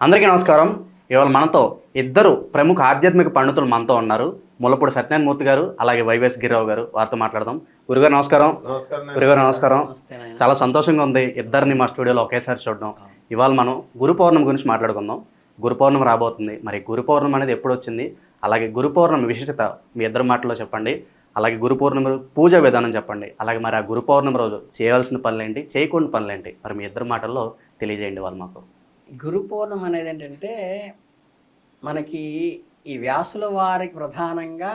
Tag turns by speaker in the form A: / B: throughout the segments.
A: అందరికీ నమస్కారం. ఇవాళ మనతో ఇద్దరు ప్రముఖ ఆధ్యాత్మిక పండితులు మనతో ఉన్నారు. ముల్లపూడి సత్యనారాయణ మూర్తి గారు అలాగే వైవేస్ గిరిరావు గారు. వారితో మాట్లాడదాం. గురుగారు నమస్కారం. గురుగారు నమస్కారం. చాలా సంతోషంగా ఉంది ఇద్దరిని మా స్టూడియోలో ఒకేసారి చూడడం. ఇవాళ మనం గురు పౌర్ణమి గురించి మాట్లాడుకుందాం. గురు పౌర్ణమి రాబోతుంది. మరి గురు పౌర్ణమి అనేది ఎప్పుడు వచ్చింది? అలాగే గురు పౌర్ణమి విశిష్టత మీ ఇద్దరు మాటల్లో చెప్పండి. అలాగే గురు పౌర్ణమి పూజ విధానం చెప్పండి. అలాగే మరి ఆ గురు పౌర్ణమి రోజు చేయవలసిన పనులేంటి చేయకూడని పనులేంటి మరి మీ ఇద్దరు మాటల్లో తెలియజేయండి వాళ్ళు మాకు.
B: గురు పౌర్ణమి అనేది ఏంటంటే మనకి ఈ వ్యాసుల వారికి ప్రధానంగా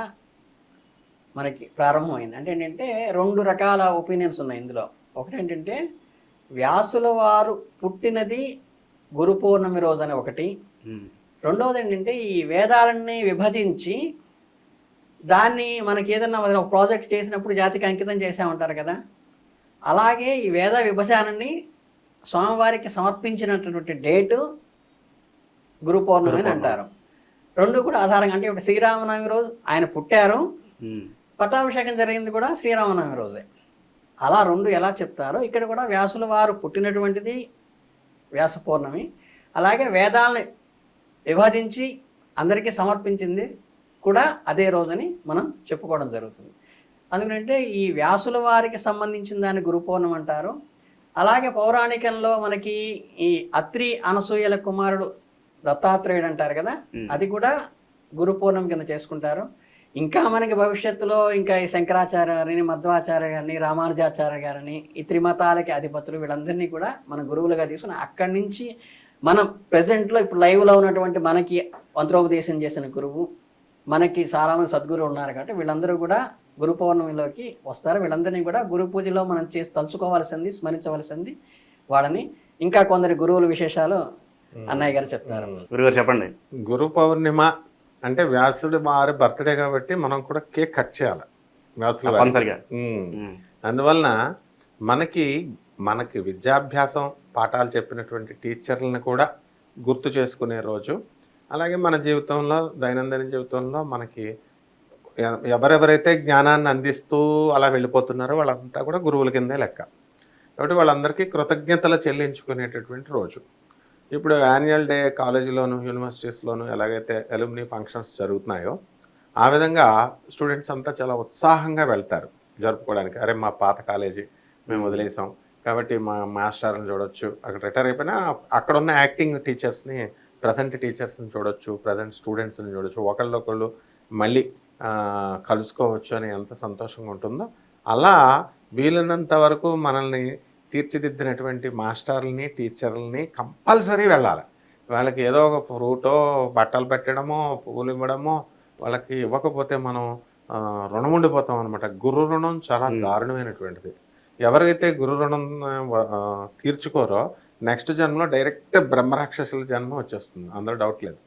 B: మనకి ప్రారంభమైంది. అంటే ఏంటంటే రెండు రకాల ఒపీనియన్స్ ఉన్నాయి ఇందులో. ఒకటి ఏంటంటే వ్యాసుల వారు పుట్టినది గురు పౌర్ణమి రోజు అని ఒకటి. రెండవది ఏంటంటే ఈ వేదాలన్నీ విభజించి దాన్ని మనకి ఏదన్నా ఒక ప్రాజెక్ట్ చేసినప్పుడు జాతికి అంకితం చేసామంటారు కదా. అలాగే ఈ వేద విభజనని స్వామివారికి సమర్పించినటువంటి డేటు గురు పౌర్ణమి అని అంటారు. రెండు కూడా ఆధారంగా అంటే ఇప్పుడు శ్రీరామనవమి రోజు ఆయన పుట్టారు పట్టాభిషేకం జరిగింది కూడా శ్రీరామనవమి రోజే. అలా రెండు ఎలా చెప్తారో ఇక్కడ కూడా వ్యాసుల వారు పుట్టినటువంటిది వ్యాస పౌర్ణమి అలాగే వేదాలని విభజించి అందరికీ సమర్పించింది కూడా అదే రోజని మనం చెప్పుకోవడం జరుగుతుంది. అందుకంటే ఈ వ్యాసుల వారికి సంబంధించిన దాన్ని గురు పౌర్ణమి అంటారు అలాగే పౌరాణికంలో మనకి ఈ అత్రి అనసూయల కుమారుడు దత్తాత్రేయుడు అంటారు కదా. అది కూడా గురు పౌర్ణమి కింద చేసుకుంటారు ఇంకా మనకి భవిష్యత్తులో ఇంకా ఈ శంకరాచార్య గారిని మధ్వాచార్య గారిని రామానుజాచార్య గారిని ఈ త్రిమతాలకి అధిపతులు వీళ్ళందరినీ కూడా మన గురువులుగా తీసుకుని అక్కడి నుంచి మనం present లో ఇప్పుడు live లో ఉన్నటువంటి మనకి మంత్రోపదేశం చేసిన గురువు మనకి చాలా మంది సద్గురు ఉన్నారు కాబట్టి వీళ్ళందరూ కూడా గురు పౌర్ణమిలోకి వస్తారు. వీళ్ళందరినీ కూడా గురు పూజలో మనం చేసి తలుచుకోవాల్సింది స్మరించవలసింది వాళ్ళని. ఇంకా కొందరి గురువుల విశేషాలు అన్నయ్య గారు చెప్తారు.
A: గురుగారు చెప్పండి.
C: గురు పౌర్ణిమ అంటే వ్యాసుడు వారి బర్త్డే కాబట్టి మనం కూడా కేక్ కట్ చేయాలి. వ్యాసుల అందువలన మనకి మనకి విద్యాభ్యాసం పాఠాలు చెప్పినటువంటి టీచర్లను కూడా గుర్తు చేసుకునే రోజు. అలాగే మన జీవితంలో దైనందిన జీవితంలో మనకి ఎవరెవరైతే జ్ఞానాన్ని అందిస్తూ అలా వెళ్ళిపోతున్నారో వాళ్ళంతా కూడా గురువుల కిందే లెక్క. కాబట్టి వాళ్ళందరికీ కృతజ్ఞతలు చెల్లించుకునేటటువంటి రోజు. ఇప్పుడు యాన్యువల్ డే కాలేజీలోను యూనివర్సిటీస్లోను ఎలాగైతే ఎలుమినీ ఫంక్షన్స్ జరుగుతున్నాయో ఆ విధంగా స్టూడెంట్స్ అంతా చాలా ఉత్సాహంగా వెళ్తారు జరుపుకోవడానికి. అరే మా పాత కాలేజీ మేము వదిలేసాం. కాబట్టి మా మాస్టర్ని చూడొచ్చు. అక్కడ రిటైర్ అయిపోయినా అక్కడ ఉన్న యాక్టింగ్ టీచర్స్ని ప్రజెంట్ టీచర్స్ని చూడొచ్చు ప్రజెంట్ స్టూడెంట్స్ని చూడొచ్చు. ఒకళ్ళొకళ్ళు మళ్ళీ కలుసుకోవచ్చు అని ఎంత సంతోషంగా ఉంటుందో. అలా వీలైనంత వరకు మనల్ని తీర్చిదిద్దినటువంటి మాస్టర్లని టీచర్లని కంపల్సరీ వెళ్ళాలి. వాళ్ళకి ఏదో ఒక ఫ్రూటో బట్టలు పెట్టడమో పువ్వులు ఇవ్వడమో వాళ్ళకి ఇవ్వకపోతే మనం రుణం ఉండిపోతాం అనమాట గురు రుణం చాలా. దారుణమైనటువంటిది. ఎవరైతే గురు రుణం తీర్చుకోరో నెక్స్ట్ జన్మలో డైరెక్ట్ బ్రహ్మరాక్షసుల జన్మ వచ్చేస్తుంది. అందులో డౌట్ లేదు.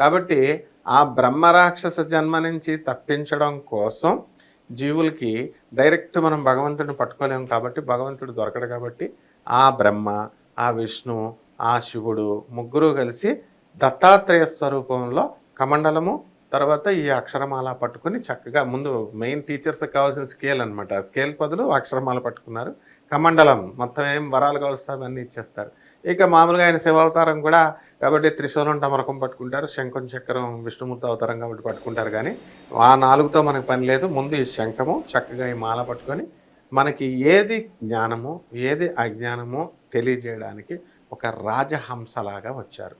C: కాబట్టి ఆ బ్రహ్మరాక్షస జన్మ నుంచి తప్పించడం కోసం జీవులకి డైరెక్ట్ మనం భగవంతుడిని పట్టుకోలేము కాబట్టి భగవంతుడు దొరకడు కాబట్టి ఆ బ్రహ్మ ఆ విష్ణు ఆ శివుడు ముగ్గురు కలిసి దత్తాత్రేయ స్వరూపంలో కమండలము తర్వాత ఈ అక్షరమాల పట్టుకొని చక్కగా ముందు మెయిన్ టీచర్స్కి కావాల్సిన స్కేల్ అనమాట స్కేల్ బదులు అక్షరమాల పట్టుకున్నారు. కమండలం మొత్తం ఏం వరాలు కావలసి అన్నీ ఇచ్చేస్తారు. ఇక మామూలుగా ఆయన శివావతారం కూడా కాబట్టి త్రిశూలం టమరకం పట్టుకుంటారు శంఖం చక్రం విష్ణుమూర్తి అవతారం కాబట్టి పట్టుకుంటారు కానీ ఆ నాలుగుతో మనకు పని లేదు. ముందు ఈ శంఖము చక్కగా ఈ మాల పట్టుకొని మనకి ఏది జ్ఞానము ఏది అజ్ఞానమో తెలియజేయడానికి ఒక రాజహంసలాగా వచ్చారు.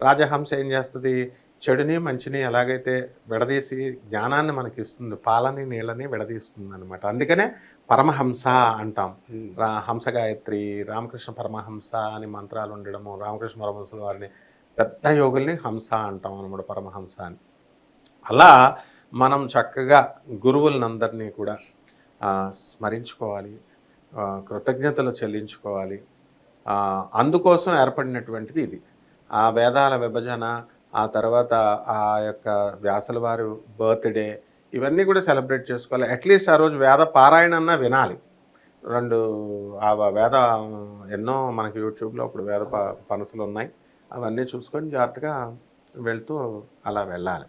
C: రాజహంస ఏం చేస్తుంది? చెడుని మంచిని ఎలాగైతే విడదీసి జ్ఞానాన్ని మనకి ఇస్తుంది పాలని నీళ్ళని విడదీస్తుంది అనమాట అందుకనే పరమహంస అంటాం. రా హంస గాయత్రి రామకృష్ణ పరమహంస అని మంత్రాలు ఉండడము రామకృష్ణ పరమహంసల వారిని పెద్ద యోగుల్ని హంస అంటాం అనమాట పరమహంస అని. అలా మనం చక్కగా గురువులనందరినీ కూడా స్మరించుకోవాలి కృతజ్ఞతలు చెల్లించుకోవాలి. అందుకోసం ఏర్పడినటువంటిది ఇది. ఆ వేదాల విభజన ఆ తర్వాత ఆ యొక్క వ్యాసుల వారు బర్త్డే ఇవన్నీ కూడా సెలబ్రేట్ చేసుకోవాలి. అట్లీస్ట్ ఆ రోజు వేద పారాయణ అన్నా వినాలి. రెండు ఆ వేద ఎన్నో మనకి యూట్యూబ్లో ఇప్పుడు వేద ప- పనసులు ఉన్నాయి అవన్నీ చూసుకొని జాగ్రత్తగా వెళ్తూ అలా వెళ్ళాలి.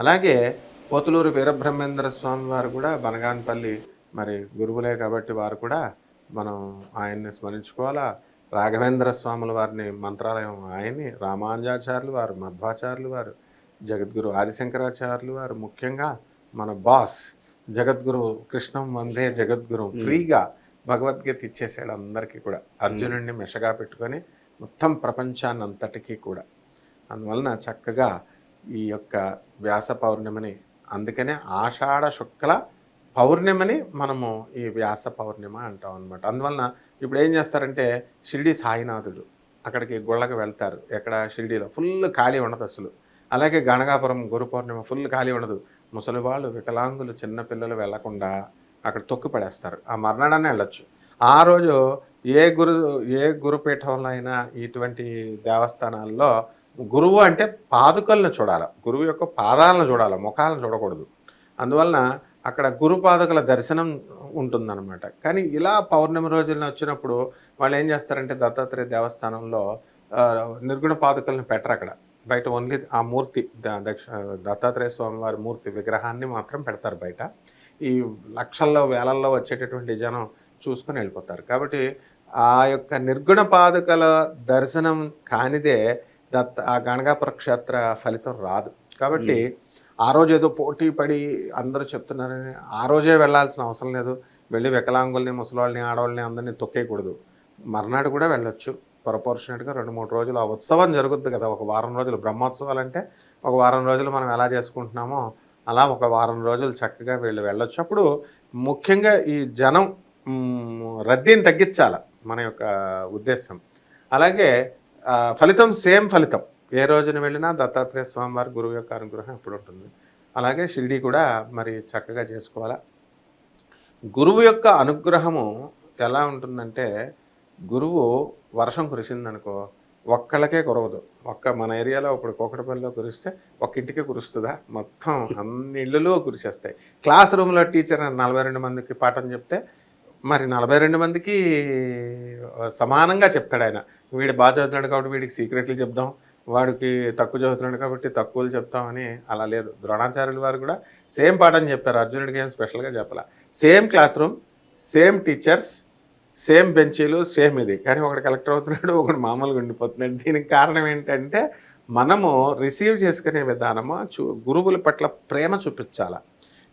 C: అలాగే పోతులూరు వీరబ్రహ్మేంద్ర స్వామి వారు కూడా బనగానపల్లి మరి గురువులే కాబట్టి వారు కూడా మనం ఆయన్ని స్మరించుకోవాలా? రాఘవేంద్ర స్వాముల వారిని మంత్రాలయం ఆయన్ని రామానుజాచార్యులు వారు మధ్వాచార్యులు వారు జగద్గురు ఆదిశంకరాచార్యులు వారు ముఖ్యంగా మన బాస్ జగద్గురు కృష్ణం వందే జగద్గురు ఫ్రీగా భగవద్గీత ఇచ్చేసాడు అందరికీ కూడా. అర్జునుడిని మెషగా పెట్టుకొని మొత్తం ప్రపంచాన్ని అంతటికీ కూడా. అందువలన చక్కగా ఈ యొక్క వ్యాస పౌర్ణమిని అందుకనే ఆషాఢ శుక్ల పౌర్ణిమని మనము ఈ వ్యాస పౌర్ణిమ అంటాం అనమాట అందువలన ఇప్పుడు ఏం చేస్తారంటే షిరిడి సాయినాథుడు అక్కడికి గుళ్ళకి వెళ్తారు. ఎక్కడ? షిరిడీలో. ఫుల్ ఖాళీ ఉండదు అసలు. అలాగే గణగాపురం గురు పౌర్ణిమ ఫుల్ ఖాళీ ఉండదు. ముసలి వాళ్ళు వికలాంగులు చిన్నపిల్లలు వెళ్ళకుండా అక్కడ తొక్కి పడేస్తారు. ఆ మర్నాడనే వెళ్ళొచ్చు. ఆ రోజు ఏ గురు ఏ గురుపీఠంలో అయినా ఇటువంటి దేవస్థానాల్లో గురువు అంటే పాదుకలను చూడాలి. గురువు యొక్క పాదాలను చూడాలి ముఖాలను చూడకూడదు. అందువలన అక్కడ గురు పాదుకల దర్శనం ఉంటుందన్నమాట. కానీ ఇలా పౌర్ణమి రోజుల్లో వచ్చినప్పుడు వాళ్ళు ఏం చేస్తారంటే దత్తాత్రేయ దేవస్థానంలో నిర్గుణ పాదుకలను పెట్టరు అక్కడ. బయట ఓన్లీ ఆ మూర్తి దక్ష దత్తాత్రేయ స్వామి వారి మూర్తి విగ్రహాన్ని మాత్రం పెడతారు బయట. ఈ లక్షల్లో వేలల్లో వచ్చేటటువంటి జనం చూసుకొని వెళ్ళిపోతారు. కాబట్టి ఆ యొక్క నిర్గుణ పాదుకల దర్శనం కానిదే దత్త ఆ గణగాపుర క్షేత్ర ఫలితం రాదు. కాబట్టి ఆ రోజు ఏదో పోటీ పడి అందరూ చెప్తున్నారని ఆ రోజే వెళ్ళాల్సిన అవసరం లేదు. వెళ్ళి వికలాంగుల్ని ముసలాళ్ళని ఆడవాళ్ళని అందరినీ తొక్కేయకూడదు. మర్నాడు కూడా వెళ్ళొచ్చు. ప్రపోర్షనేట్గా రెండు మూడు రోజులు ఆ ఉత్సవం జరుగుద్ది కదా. ఒక వారం రోజులు బ్రహ్మోత్సవాలు అంటే ఒక వారం రోజులు మనం ఎలా చేసుకుంటున్నామో అలా ఒక వారం రోజులు చక్కగా వీళ్ళు వెళ్ళొచ్చు అప్పుడు ముఖ్యంగా ఈ జనం రద్దీని తగ్గించాలి మన యొక్క ఉద్దేశం. అలాగే ఫలితం సేమ్ ఫలితం. ఏ రోజున వెళ్ళినా దత్తాత్రేయ స్వామి వారి గురువు యొక్క అనుగ్రహం ఎప్పుడు ఉంటుంది. అలాగే షిరిడి కూడా మరి చక్కగా చేసుకోవాలా. గురువు యొక్క అనుగ్రహము ఎలా ఉంటుందంటే గురువు వర్షం కురిసిందనుకో ఒక్కళ్ళకే కురవదు. ఒక్క మన ఏరియాలో ఇప్పుడు కోకటపల్లిలో కురిస్తే ఒక్క ఇంటికే కురుస్తుందా? మొత్తం అన్ని ఇళ్ళలో కురిసేస్తాయి. క్లాస్ రూమ్లో టీచర్ నలభై రెండు మందికి పాఠం చెప్తే మరి నలభై రెండు మందికి సమానంగా చెప్తాడు ఆయన. వీడు బాగా చదువుతున్నాడు కాబట్టి వీడికి సీక్రెట్లు చెప్దాం. వాడికి తక్కువ చదువుతున్నాడు కాబట్టి తక్కువలు చెప్తామని అలా లేదు. ద్రోణాచార్యుల వారు కూడా సేమ్ పాఠం చెప్పారు. అర్జునుడికి ఏం స్పెషల్గా చెప్పాల? Same class room same teachers same బెంచీలు సేమ్ ఇది. కానీ ఒకటి కలెక్టర్ అవుతున్నాడు ఒకటి మామూలుగా ఉండిపోతున్నాడు. దీనికి కారణం ఏంటంటే మనము రిసీవ్ చేసుకునే విధానము చూ గురువుల పట్ల ప్రేమ చూపించాల.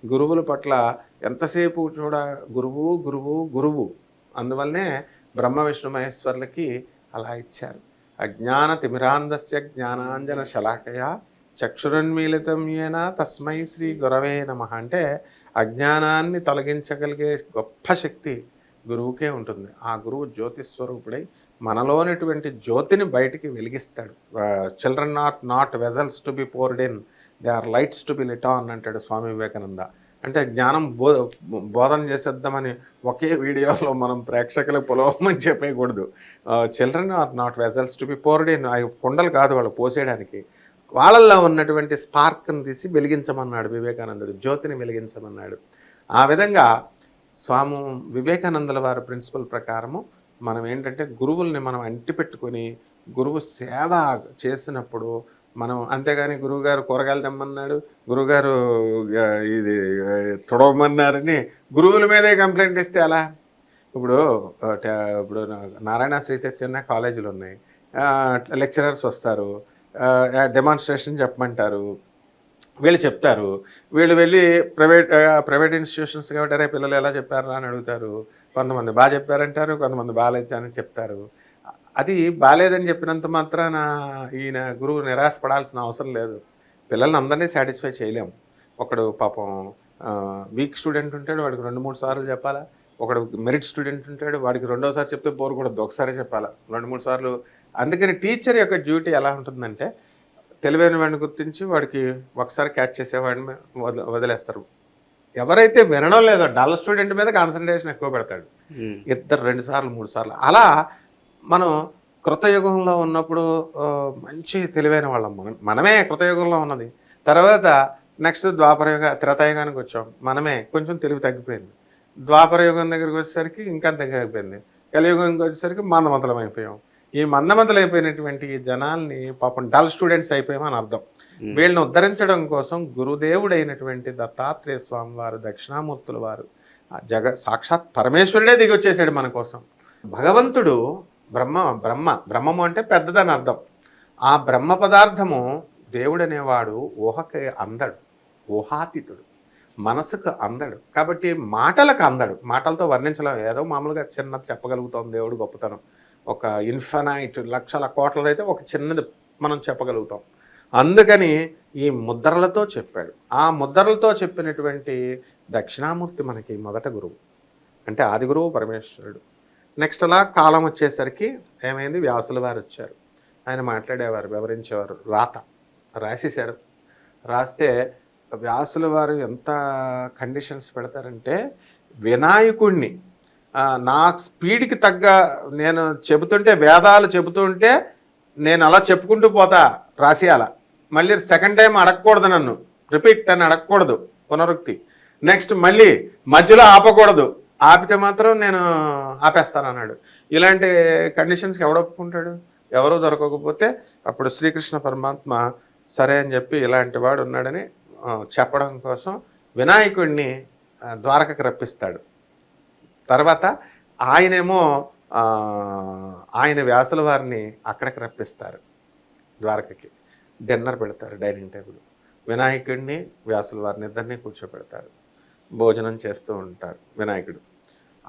C: గురువుల పట్ల ఎంతసేపు చూడ గురువు గురువు గురువు. అందువల్లనే బ్రహ్మ విష్ణు మహేశ్వర్లకి అలా ఇచ్చారు. అజ్ఞాన తిమిరాంధస్య జ్ఞానాంజన శలాకయ చక్షురన్మీలితం ఏన తస్మై శ్రీ గురవే నమ. అంటే అజ్ఞానాన్ని తొలగించగలిగే గొప్ప శక్తి గురువుకే ఉంటుంది. ఆ గురువు జ్యోతి స్వరూపుడై మనలోనటువంటి జ్యోతిని బయటికి వెలిగిస్తాడు. Children not not vessels to be poured in they are lights to be lit on అంటాడు స్వామి వివేకానంద. అంటే జ్ఞానం బో బోధన చేసేద్దామని ఒకే వీడియోలో మనం ప్రేక్షకులకు పొలవమని చెప్పేయకూడదు. Children are not vessels to be poured in అవి కుండలు కాదు వాళ్ళు పోసేయడానికి. వాళ్ళల్లో ఉన్నటువంటి స్పార్క్ని తీసి వెలిగించమన్నాడు వివేకానందుడు జ్యోతిని వెలిగించమన్నాడు. ఆ విధంగా స్వామి వివేకానందుల వారి ప్రిన్సిపల్ ప్రకారము మనం ఏంటంటే గురువుల్ని మనం అంటిపెట్టుకొని గురువు సేవ చేసినప్పుడు మనం అంతేగాని గురువుగారు కూరగాయలు తెమ్మన్నాడు గురువుగారు ఇది ఆ, తుడవమన్నారని గురువుల మీదే కంప్లైంట్ ఇస్తే అలా ఇప్పుడు ఇప్పుడు నారాయణ నారాయణ శ్రీచైతన్య కాలేజీలు ఉన్నాయి. లెక్చరర్స్ వస్తారు. డెమాన్స్ట్రేషన్ చెప్పమంటారు. వీళ్ళు చెప్తారు. వీళ్ళు వెళ్ళి ప్రైవేట్ ప్రైవేట్ ఇన్స్టిట్యూషన్స్ కాబట్టి అరే పిల్లలు ఎలా చెప్పారా అని అడుగుతారు. కొంతమంది బాగా చెప్పారంటారు కొంతమంది బాగాలేదు అని చెప్తారు. అది బాగాలేదని చెప్పినంత మాత్రాన ఈయన గురువు నిరాశపడాల్సిన అవసరం లేదు. పిల్లల్ని అందరినీ సాటిస్ఫై చేయలేము ఒకడు పాపం వీక్ స్టూడెంట్ ఉంటాడు వాడికి రెండు మూడు సార్లు చెప్పాలా. ఒకడు మెరిట్ స్టూడెంట్ ఉంటాడు వాడికి రెండోసారి చెప్తే బోర్ కూడా ఒకసారి చెప్పాలా. రెండు మూడు సార్లు. అందుకని టీచర్ యొక్క డ్యూటీ ఎలా ఉంటుందంటే తెలివైన వాడిని గుర్తించి వాడికి ఒకసారి క్యాచ్ చేసేవాడిని వద- వదిలేస్తారు. ఎవరైతే వినడం లేదో డల్ స్టూడెంట్ మీద కాన్సన్ట్రేషన్ ఎక్కువ పెడతాడు. ఇద్దరు రెండు సార్లు మూడు సార్లు. అలా మనం కృతయుగంలో ఉన్నప్పుడు మంచి తెలివైన వాళ్ళం. మనం మనమే కృతయుగంలో ఉన్నది. తర్వాత నెక్స్ట్ ద్వాపరయుగ త్రేతాయుగానికి వచ్చాం. మనమే కొంచెం తెలివి తగ్గిపోయింది. ద్వాపర యుగం దగ్గరికి వచ్చేసరికి ఇంకా తగ్గిపోయింది. కలియుగానికి వచ్చేసరికి మందమతలం అయిపోయాం ఈ ఈ జనాల్ని పాపం డల్ స్టూడెంట్స్ అయిపోయామని అర్థం. వీళ్ళని ఉద్ధరించడం కోసం గురుదేవుడైనటువంటి దత్తాత్రేయ స్వామి వారు దక్షిణామూర్తుల వారు జగ సాక్షాత్ పరమేశ్వరుడే దిగి వచ్చేసాడు మన కోసం. భగవంతుడు బ్రహ్మ బ్రహ్మ బ్రహ్మము అంటే పెద్దదని అర్థం. ఆ బ్రహ్మ పదార్థము దేవుడు అనేవాడు ఊహకి అందడు ఊహాతీతుడు మనసుకు అందడు. కాబట్టి మాటలకు అందడు. మాటలతో వర్ణించలేం. ఏదో మామూలుగా చిన్నది చెప్పగలుగుతాం దేవుడు గొప్పతనం. ఒక ఇన్ఫనైట్ లక్షల కోట్లది అయితే ఒక చిన్నది మనం చెప్పగలుగుతాం. అందుకని ఈ ముద్రలతో చెప్పాడు. ఆ ముద్రలతో చెప్పినటువంటి దక్షిణామూర్తి మనకి మొదట గురువు. అంటే ఆది గురువు పరమేశ్వరుడు. నెక్స్ట్ అలా కాలం వచ్చేసరికి ఏమైంది? వ్యాసుల వారు వచ్చారు. ఆయన మాట్లాడేవారు వివరించేవారు. రాత. రాసేశారు. రాస్తే వ్యాసుల వారు ఎంత కండిషన్స్ పెడతారంటే వినాయకుడిని నా స్పీడ్కి తగ్గ నేను చెబుతుంటే వేదాలు చెబుతుంటే నేను అలా చెప్పుకుంటూ పోతా రాసేయాల. మళ్ళీ సెకండ్ టైం అడగకూడదు నన్ను. రిపీట్ అని అడగకూడదు పునరుక్తి. నెక్స్ట్ మళ్ళీ మధ్యలో ఆపకూడదు. ఆపితే మాత్రం నేను ఆపేస్తాను అన్నాడు ఇలాంటి కండిషన్స్కి ఎవడు ఒప్పుకుంటాడు? ఎవరు దొరకకపోతే అప్పుడు శ్రీకృష్ణ పరమాత్మ సరే అని చెప్పి ఇలాంటి వాడు ఉన్నాడని చెప్పడం కోసం వినాయకుడిని ద్వారకకు రప్పిస్తాడు. తర్వాత ఆయనేమో ఆయన వ్యాసుల వారిని అక్కడికి రప్పిస్తారు ద్వారకకి. డిన్నర్ పెడతారు డైనింగ్ టేబుల్. వినాయకుడిని వ్యాసుల వారిని ఇద్దరిని కూర్చోబెడతారు భోజనం చేస్తూ ఉంటారు వినాయకుడు.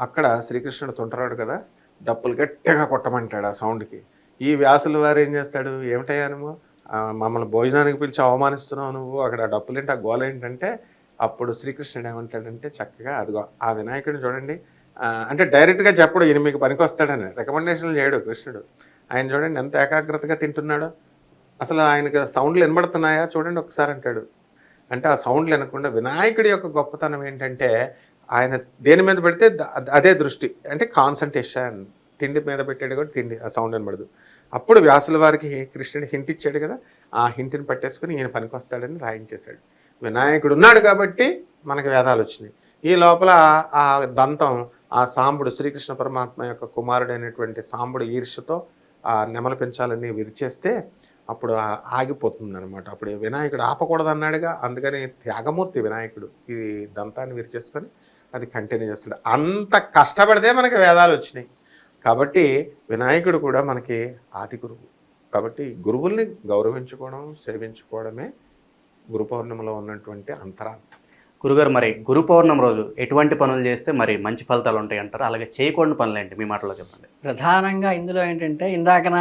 C: అక్కడ శ్రీకృష్ణుడు తుంటరాడు కదా డప్పులు గట్టిగా కొట్టమంటాడు ఆ సౌండ్కి. ఈ వ్యాసుల వారు ఏం చేస్తాడు? ఏమిటయ్యా నువ్వు? మమ్మల్ని భోజనానికి పిలిచి అవమానిస్తున్నావు నువ్వు? అక్కడ డప్పులు ఏంటి? ఆ గోల ఏంటంటే అప్పుడు శ్రీకృష్ణుడు ఏమంటాడంటే చక్కగా అదిగో ఆ వినాయకుడిని చూడండి అంటే డైరెక్ట్గా చెప్పడు ఈయన మీకు పనికి వస్తాడని. రికమెండేషన్లు చేయడు కృష్ణుడు. ఆయన చూడండి ఎంత ఏకాగ్రతగా తింటున్నాడో. అసలు ఆయనకి సౌండ్లు వినబడుతున్నాయా? చూడండి ఒకసారి అంటాడు. అంటే ఆ సౌండ్లు వినకుండా వినాయకుడి యొక్క గొప్పతనం ఏంటంటే ఆయన దేని మీద పెడితే అదే దృష్టి. అంటే కాన్సన్ట్రేషన్ తిండి మీద పెట్టాడు కూడా తిండి ఆ సౌండ్ వినబడదు. అప్పుడు వ్యాసుల వారికి కృష్ణుడు హింట్ ఇచ్చాడు కదా ఆ హింట్ని పట్టేసుకుని ఈయన పనికి వస్తాడని రాయించేశాడు. వినాయకుడు ఉన్నాడు కాబట్టి మనకి వేదాలు వచ్చినాయి. ఈ లోపల ఆ దంతం ఆ సాంబుడు శ్రీకృష్ణ పరమాత్మ యొక్క కుమారుడైనటువంటి సాంబుడు ఈర్ష్యతో ఆ నెమలు పెంచాలని విరిచేస్తే అప్పుడు ఆగిపోతుంది అనమాట అప్పుడు వినాయకుడు ఆపకూడదు అన్నాడుగా అందుకని త్యాగమూర్తి వినాయకుడు ఈ దంతాన్ని విరిచేసుకొని అది కంటిన్యూ చేస్తాడు. అంత కష్టపడితే మనకి వేదాలు వచ్చినాయి. కాబట్టి వినాయకుడు కూడా మనకి ఆది గురువు. కాబట్టి గురువుల్ని గౌరవించుకోవడం సేవించుకోవడమే గురు పౌర్ణిమలో ఉన్నటువంటి అంతరార్థం.
A: గురుగారు మరి గురు పౌర్ణమి రోజు ఎటువంటి పనులు చేస్తే మరి మంచి ఫలితాలు ఉంటాయి అంటారు? అలాగే చేయకూడని పనులు ఏంటి? మీ మాటలో చెప్పండి.
B: ప్రధానంగా ఇందులో ఏంటంటే ఇందాకన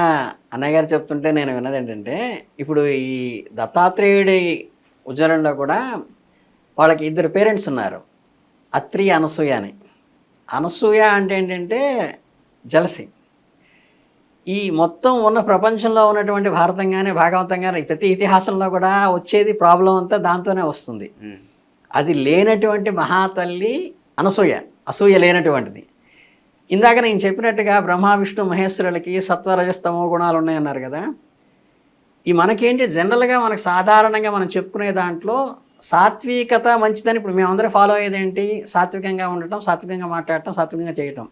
B: అన్నయ్య గారు చెప్తుంటే నేను విన్నది ఏంటంటే ఇప్పుడు ఈ దత్తాత్రేయుడి ఉజ్వలంలో కూడా వాళ్ళకి ఇద్దరు పేరెంట్స్ ఉన్నారు. అత్రి అనసూయ అని. అనసూయ అంటే ఏంటంటే జలసి. ఈ మొత్తం ఉన్న ప్రపంచంలో ఉన్నటువంటి భారతం కానీ భాగవతం కానీ ప్రతి ఇతిహాసంలో కూడా వచ్చేది ప్రాబ్లం అంతా దాంతోనే వస్తుంది. అది లేనటువంటి మహాతల్లి అనసూయ అసూయ లేనటువంటిది. ఇందాక నేను చెప్పినట్టుగా బ్రహ్మ విష్ణు మహేశ్వరులకి సత్వరజస్తమో గుణాలు ఉన్నాయన్నారు కదా. ఈ మనకేంటి? జనరల్గా మనకు సాధారణంగా మనం చెప్పుకునే దాంట్లో సాత్వికత మంచిదని ఇప్పుడు మేమందరం ఫాలో అయ్యేది ఏంటి సాత్వికంగా ఉండటం సాత్వికంగా మాట్లాడటం సాత్వికంగా చేయటం.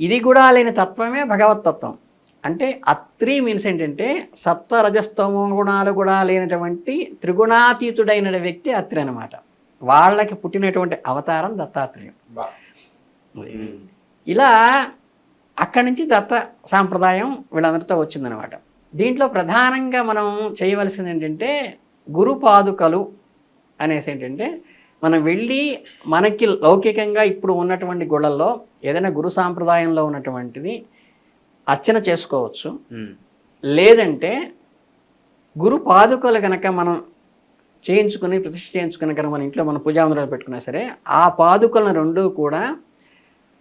B: ఇది కూడా లేని తత్వమే భగవత్ తత్వం. అంటే అత్రి మీన్స్ ఏంటంటే సత్వరజస్తమో గుణాలు కూడా లేనటువంటి త్రిగుణాతీతుడైన వ్యక్తి అత్రి అనమాట వాళ్ళకి పుట్టినటువంటి అవతారం దత్తాత్రేయం. ఇలా అక్కడి నుంచి దత్త సాంప్రదాయం వీళ్ళందరితో వచ్చిందనమాట దీంట్లో ప్రధానంగా మనం చేయవలసింది ఏంటంటే గురు పాదుకలు అనేసి ఏంటంటే మనం వెళ్ళి మనకి లౌకికంగా ఇప్పుడు ఉన్నటువంటి గుళ్ళల్లో ఏదైనా గురు సాంప్రదాయంలో ఉన్నటువంటిది అర్చన చేసుకోవచ్చు. లేదంటే గురు పాదుకలు కనుక మనం చేయించుకుని ప్రతిష్ఠ చేయించుకునే కనుక మన ఇంట్లో మన పూజామందిరాలు పెట్టుకున్నా సరే ఆ పాదుకలను రెండూ కూడా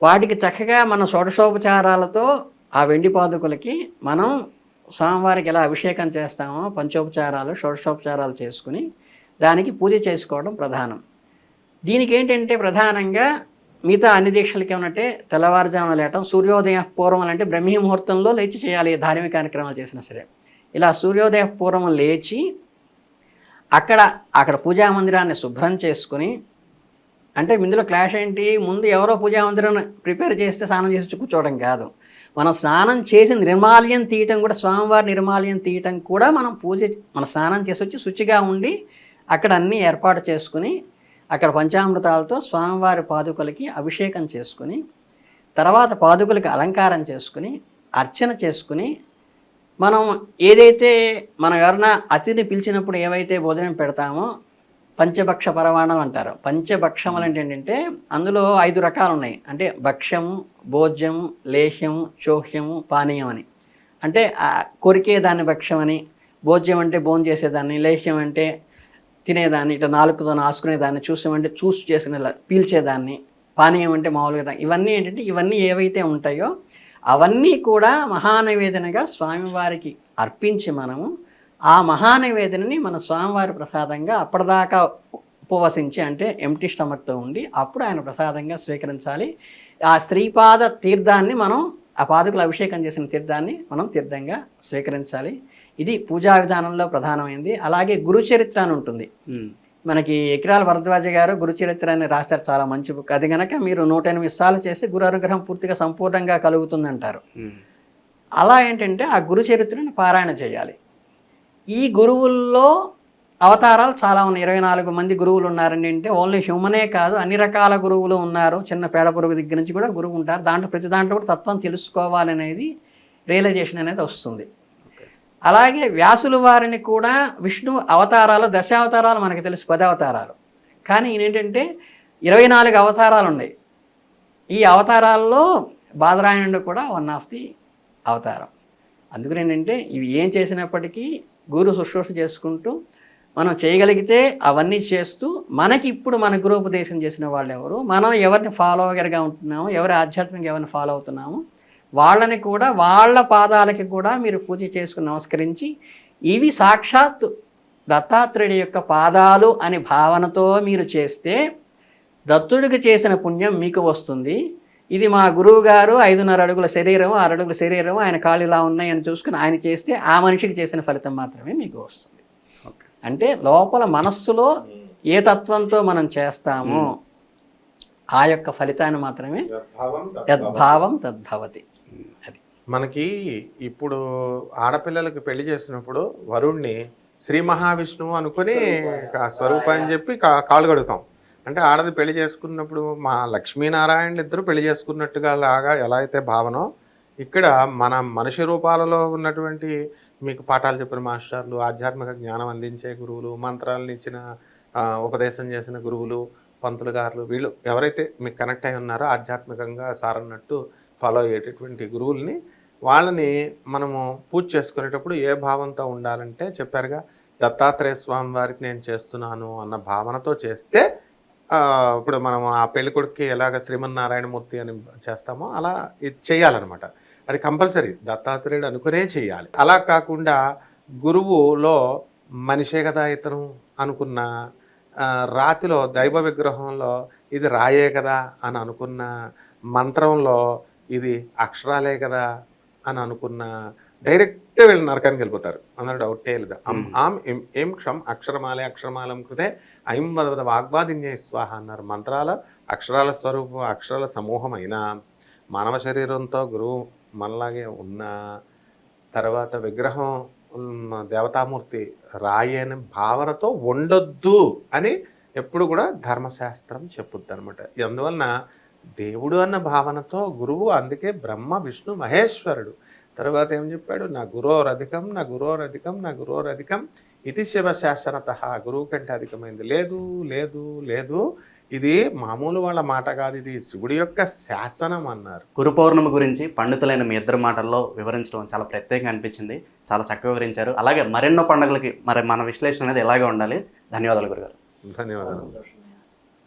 B: వాటికి చక్కగా మన షోడశోపచారాలతో ఆ వెండి పాదుకలకి మనం స్వామివారికి ఎలా అభిషేకం చేస్తామో పంచోపచారాలు షోడశోపచారాలు చేసుకుని దానికి పూజ చేసుకోవడం ప్రధానం. దీనికి ఏంటంటే ప్రధానంగా మిగతా అన్ని దీక్షలకి ఏమంటే తెల్లవారుజామున లేటం సూర్యోదయ పూర్వం అంటే బ్రహ్మీ ముహూర్తంలో లేచి చేయాలి ధార్మిక కార్యక్రమాలు చేసినా సరే. ఇలా సూర్యోదయ పూర్వం లేచి అక్కడ అక్కడ పూజా మందిరాన్ని శుభ్రం చేసుకుని అంటే ఇందులో క్లాష్ ఏంటి? ముందు ఎవరో పూజా మందిరం ప్రిపేర్ చేస్తే స్నానం చేసి కూర్చోవడం కాదు. మనం స్నానం చేసి నిర్మాల్యం తీయటం కూడా స్వామివారి నిర్మాల్యం తీయటం కూడా మనం పూజ మన స్నానం చేసి వచ్చి శుచిగా ఉండి అక్కడ అన్నీ ఏర్పాటు చేసుకుని అక్కడ పంచామృతాలతో స్వామివారి పాదుకలకి అభిషేకం చేసుకుని తర్వాత పాదుకలకి అలంకారం చేసుకుని అర్చన చేసుకుని మనం ఏదైతే మనం ఎవరైనా అతిథిని పిలిచినప్పుడు ఏవైతే భోజనం పెడతామో పంచభక్ష పరమాణం అంటారు. పంచభక్షములు అంటే ఏంటంటే అందులో ఐదు రకాలు ఉన్నాయి అంటే భక్ష్యము భోజ్యం లేహ్యము చోహ్యము పానీయం అని అంటే కొరికే దాన్ని భక్ష్యం అని భోజ్యం అంటే భోజనం చేసేదాన్ని లేహ్యం అంటే తినేదాన్ని ఇట్లా నాలుగుతో ఆసుకునేదాన్ని చూసామంటే చూసి చేసుకునే పీల్చేదాన్ని పానీయం అంటే మామూలుగా ఇవన్నీ ఏంటంటే ఇవన్నీ ఏవైతే ఉంటాయో అవన్నీ కూడా మహానివేదనగా స్వామివారికి అర్పించి మనము ఆ మహానివేదనని మన స్వామివారి ప్రసాదంగా అప్పటిదాకా ఉపవసించి అంటే ఎంటీ స్టమక్తో ఉండి అప్పుడు ఆయన ప్రసాదంగా స్వీకరించాలి. ఆ శ్రీపాద తీర్థాన్ని మనం ఆ పాదుకులు అభిషేకం చేసిన తీర్థాన్ని మనం తీర్థంగా స్వీకరించాలి. ఇది పూజా విధానంలో ప్రధానమైంది. అలాగే గురు చరిత్ర అని ఉంటుంది. మనకి ఎకిరాల భరద్వాజ గారు గురుచరిత్ర అని రాశారు చాలా మంచి బుక్ అది కనుక మీరు నూట ఎనిమిది సార్లు చేసి గురు అనుగ్రహం పూర్తిగా సంపూర్ణంగా కలుగుతుంది అంటారు అలా ఏంటంటే ఆ గురుచరిత్రని పారాయణ చేయాలి. ఈ గురువుల్లో అవతారాలు చాలా ఉన్నాయి. ఇరవై నాలుగు మంది గురువులు ఉన్నారండి అంటే ఓన్లీ హ్యూమనే కాదు అన్ని రకాల గురువులు ఉన్నారు. చిన్న పేడ పురుగు దగ్గర నుంచి కూడా గురువు ఉంటారు. దాంట్లో ప్రతి దాంట్లో కూడా తత్వం తెలుసుకోవాలనేది రియలైజేషన్ అనేది వస్తుంది. అలాగే వ్యాసుల వారిని కూడా విష్ణు అవతారాలు దశావతారాలు మనకి తెలుసు పది అవతారాలు కానీ ఏంటంటే ఇరవై నాలుగు అవతారాలు ఉన్నాయి. ఈ అవతారాల్లో బాదరాయణుడు కూడా వన్ ఆఫ్ ది అవతారం. అందుకని ఏంటంటే ఇవి ఏం చేసినప్పటికీ గురు శుశ్రూష చేసుకుంటూ మనం చేయగలిగితే అవన్నీ చేస్తూ మనకి ఇప్పుడు మన గురుపదేశం చేసిన వాళ్ళు ఎవరు మనం ఎవరిని ఫాలోవర్గా ఉంటున్నాము? ఎవరి ఆధ్యాత్మిక ఎవరిని ఫాలో అవుతున్నాము? వాళ్ళని కూడా వాళ్ళ పాదాలకి కూడా మీరు పూజ చేసుకుని నమస్కరించి ఇవి సాక్షాత్ దత్తాత్రేయుడి యొక్క పాదాలు అని భావనతో మీరు చేస్తే దత్తుడికి చేసిన పుణ్యం మీకు వస్తుంది. ఇది మా గురువు గారు ఐదున్నర అడుగుల శరీరం ఆరు అడుగుల శరీరం ఆయన కాళ్ళు ఇలా ఉన్నాయని చూసుకుని ఆయన చేస్తే ఆ మనిషికి చేసిన ఫలితం మాత్రమే మీకు వస్తుంది. అంటే లోపల మనస్సులో ఏ తత్వంతో మనం చేస్తామో ఆ యొక్క ఫలితాన్ని మాత్రమే యద్భావం తద్భవతి.
C: మనకి ఇప్పుడు ఆడపిల్లలకి పెళ్ళి చేసినప్పుడు వరుణ్ణి శ్రీ మహావిష్ణువు అనుకుని స్వరూపం అని చెప్పి కా- కాళ్ళు కడుగుతాం. అంటే ఆడది పెళ్ళి చేసుకున్నప్పుడు మా లక్ష్మీనారాయణలు ఇద్దరు పెళ్ళి చేసుకున్నట్టుగా లాగా ఎలా అయితే భావనో ఇక్కడ మన మనిషి రూపాలలో ఉన్నటువంటి మీకు పాఠాలు చెప్పిన మాస్టర్లు ఆధ్యాత్మిక జ్ఞానం అందించే గురువులు మంత్రాలను ఇచ్చిన ఉపదేశం చేసిన గురువులు పంతులు గారులు వీళ్ళు ఎవరైతే మీకు కనెక్ట్ అయి ఉన్నారో ఆధ్యాత్మికంగా సారన్నట్టు ఫాలో అయ్యేటటువంటి గురువుల్ని వాళ్ళని మనము పూజ చేసుకునేటప్పుడు ఏ భావంతో ఉండాలంటే చెప్పారుగా దత్తాత్రేయ స్వామి వారికి నేను చేస్తున్నాను అన్న భావనతో చేస్తే ఇప్పుడు మనం ఆ పెళ్ళికొడుకుకి ఎలాగ శ్రీమన్నారాయణమూర్తి అని చేస్తామో అలా ఇది చేయాలన్నమాట. అది కంపల్సరీ. దత్తాత్రేయుడు అనుకునే చేయాలి. అలా కాకుండా గురువులో మనిషే కదా ఇతను అనుకున్న రాతిలో దైవ విగ్రహంలో ఇది రాయే కదా అని అనుకున్న మంత్రంలో ఇది అక్షరాలే కదా అని అనుకున్న డైరెక్ట్ వీళ్ళు నరకానికి వెళ్ళిపోతారు. అందులో డౌటే లేదు? అం ఆం ఎం ఏం క్షం అక్షరమాలే అక్షరమాలం కృతే ఐం వద వాగ్వాదిన్య స్వాహ అన్నారు. మంత్రాల అక్షరాల స్వరూపం అక్షరాల సమూహం అయినా మానవ శరీరంతో గురువు మనలాగే ఉన్న తర్వాత విగ్రహం దేవతామూర్తి రాయి అనే భావనతో ఉండొద్దు అని ఎప్పుడు కూడా ధర్మశాస్త్రం చెప్పుద్ది అనమాట అందువలన దేవుడు అన్న భావనతో గురువు అందుకే బ్రహ్మ విష్ణు మహేశ్వరుడు. తర్వాత ఏం చెప్పాడు? నా గురోరధికం నా గురోరధికం నా గురోరధికం ఇది శివశాసనత. గురువు కంటే అధికమైంది. లేదు లేదు లేదు. ఇది మామూలు వాళ్ళ మాట కాదు ఇది. శివుడి యొక్క శాసనం అన్నారు.
A: గురు పౌర్ణమి గురించి పండితులైన మీ ఇద్దరు మాటల్లో వివరించడం చాలా ప్రత్యేకంగా అనిపించింది. చాలా చక్కగా వివరించారు. అలాగే మరెన్నో పండుగలకి మరి మన విశ్లేషణ అనేది ఎలాగే ఉండాలి. ధన్యవాదాలు గురుగారు.
C: ధన్యవాదాలు.